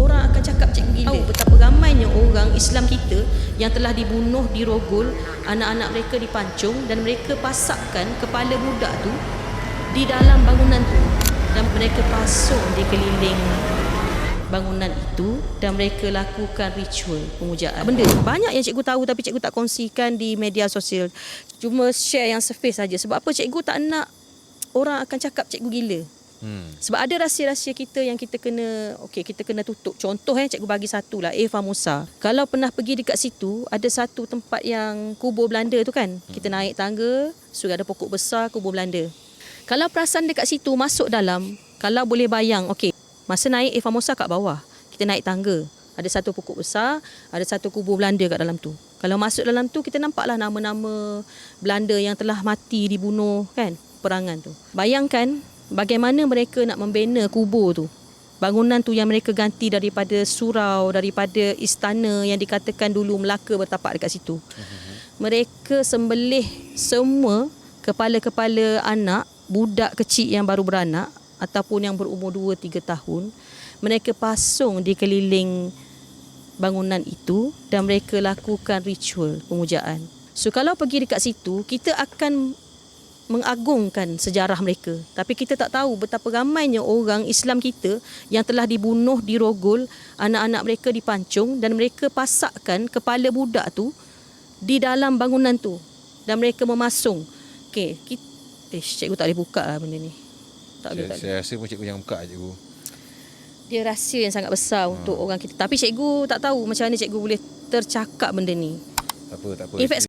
orang akan cakap cikgu gila. Tahu betapa ramainya orang Islam kita yang telah dibunuh, dirogol, anak-anak mereka dipancung dan mereka pasakkan kepala budak tu di dalam bangunan tu dan mereka pasung di keliling bangunan itu dan mereka lakukan ritual pemujaan. Benda banyak yang cikgu tahu tapi cikgu tak kongsikan di media sosial. Cuma share yang surface saja. Sebab apa cikgu tak nak orang akan cakap cikgu gila. Hmm. Sebab ada rahsia-rahsia kita yang kita kena okey kita kena tutup. Contoh eh cikgu bagi satu lah Eva Musa. Kalau pernah pergi dekat situ ada satu tempat yang kubur Belanda tu kan. Hmm. Kita naik tangga, sudah ada pokok besar kubur Belanda. Kalau perasan dekat situ masuk dalam, kalau boleh bayang okey Masa naik Eva Musa kat bawah, kita naik tangga. Ada satu pokok besar, ada satu kubur Belanda kat dalam tu. Kalau masuk dalam tu, kita nampaklah nama-nama Belanda yang telah mati, dibunuh kan, perangan tu. Bayangkan bagaimana mereka nak membina kubur tu. Bangunan tu yang mereka ganti daripada surau, daripada istana yang dikatakan dulu Melaka bertapak dekat situ. Mereka sembelih semua kepala-kepala anak, budak kecil yang baru beranak ataupun yang berumur 2-3 tahun mereka pasung di keliling bangunan itu dan mereka lakukan ritual pemujaan. So kalau pergi dekat situ kita akan mengagungkan sejarah mereka tapi kita tak tahu betapa ramainya orang Islam kita yang telah dibunuh dirogol anak-anak mereka dipancung dan mereka pasakkan kepala budak tu di dalam bangunan tu dan mereka memasung okey kita eh cikgu tak boleh buka lah benda ni tak saya, saya rasa pun cikgu jangan buka cikgu. Dia rahsia yang sangat besar ha. untuk orang kita. Tapi cikgu tak tahu macam mana cikgu boleh tercakap benda ni. Tak apa, tak apa. In fact,